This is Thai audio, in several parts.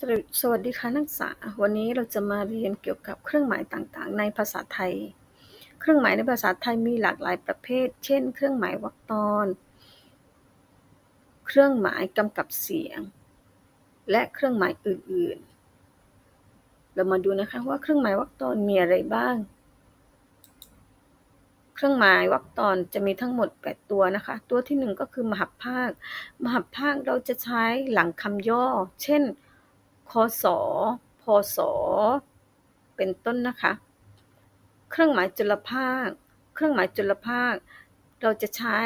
สวัสวัสดีค่ะนักศึกษา วันนี้เราจะมาเรียนเกี่ยวกับเครื่องหมายต่างๆ ในภาษาไทย เครื่องหมายในภาษาไทยมีหลากหลายประเภท เช่น เครื่องหมายวรรคตอน เครื่องหมายกำกับเสียง และเครื่องหมายอื่นๆ เรามาดูนะคะว่าเครื่องหมายวรรคตอนมีอะไรบ้าง เครื่องหมายวรรคตอนจะมีทั้งหมด 8 ตัวนะคะ ตัวที่ 1 ก็คือมหัพภาค มหัพภาคเราจะใช้หลังคำย่อ เช่น คศพศ เป็นต้นนะคะ เครื่องหมายจุลภาค เครื่องหมายจุลภาค เราจะใช้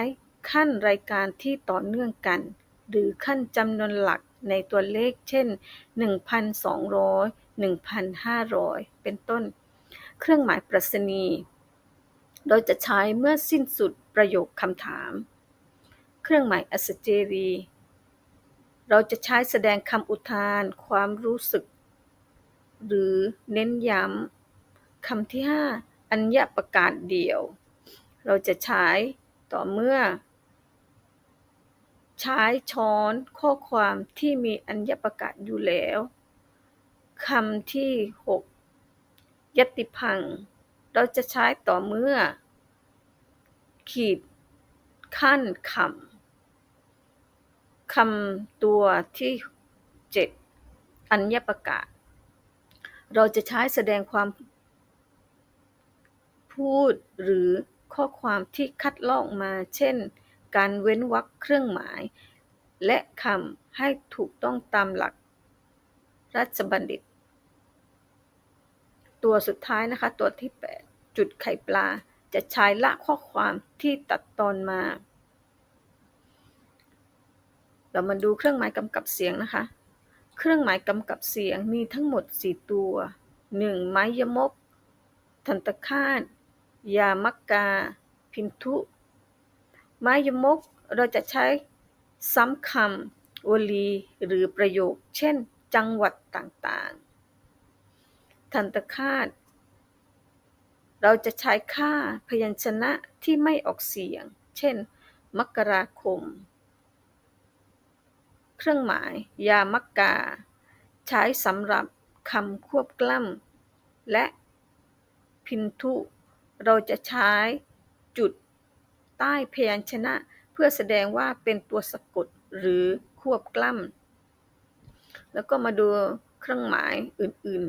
ขั้นรายการที่ต่อเนื่องกัน หรือขั้นจำนวนหลักในตัวเลข เช่น 1,200 1,500 เป็นต้น เครื่องหมายปรัชนี เราจะใช้เมื่อสิ้นสุดประโยคคำถาม เครื่องหมายอัศเจรี เราจะใช้แสดงคำอุทาน ความรู้สึก หรือเน้นย้ำคำที่ 5 อัญญประกาศเดี่ยว เราจะใช้ต่อเมื่อ ใช้ช้อนข้อความที่มีอัญญประกาศอยู่แล้วคำที่ 6 ยติพัง เราจะใช้ต่อเมื่อ ขีดขั้นคำ คำตัวที่7อัญญประกาศ เราจะใช้แสดงความพูดหรือข้อความที่คัดลอกมา เช่น การเว้นวรรคเครื่องหมาย และคำให้ถูกต้องตามหลัก ราชบัณฑิต ตัวสุดท้ายนะคะ ตัวที่ 8 จุดไข่ปลาจะใช้ละข้อความที่ตัดตอนมา เรามาดูเครื่องหมายกำกับเสียงนะคะ เครื่องหมายกำกับเสียงมีทั้งหมด 4 ตัว 1. ไม้ยมก ทันตคาตยามักกา พินทุ ไม้ยมกเราจะใช้ซ้ำคำวลีหรือประโยค เช่น จังหวัดต่างๆ ทันตคาตเราจะใช้ค่าพยัญชนะที่ไม่ออกเสียง เช่น มกราคม เครื่องหมาย ยามักกา ใช้สำหรับคำควบกล้ำ และพินทุ เราจะใช้จุดใต้พยัญชนะ เพื่อแสดงว่าเป็นตัวสะกดหรือควบกล้ำ แล้วก็มาดูเครื่องหมายอื่น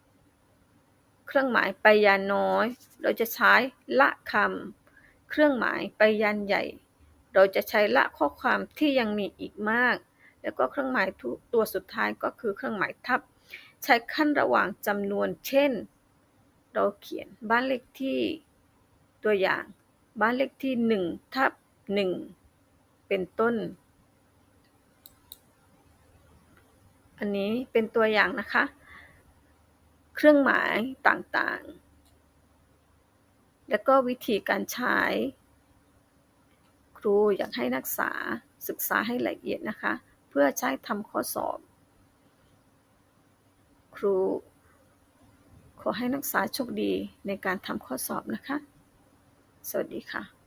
ๆ เครื่องหมายไปยานน้อย เราจะใช้ละคำ เครื่องหมายไปยานใหญ่ เราจะใช้ละข้อความที่ยังมีอีกมาก แล้วก็เครื่องหมายตัวสุดท้ายก็คือเครื่องหมายทับ ใช้ขั้นระหว่างจำนวน เช่น เราเขียนบ้านเลขที่ตัวอย่าง บ้านเลขที่ 1 ทับ 1 เป็นต้น อันนี้เป็นตัวอย่างนะคะ เครื่องหมายต่างๆ แล้วก็วิธีการใช้ ครูอยากให้นักศึกษาศึกษาให้ละเอียดนะคะ เพื่อใช้ทำข้อสอบ ครู ขอให้นักศึกษาโชคดีในการทำข้อสอบนะคะ สวัสดีค่ะ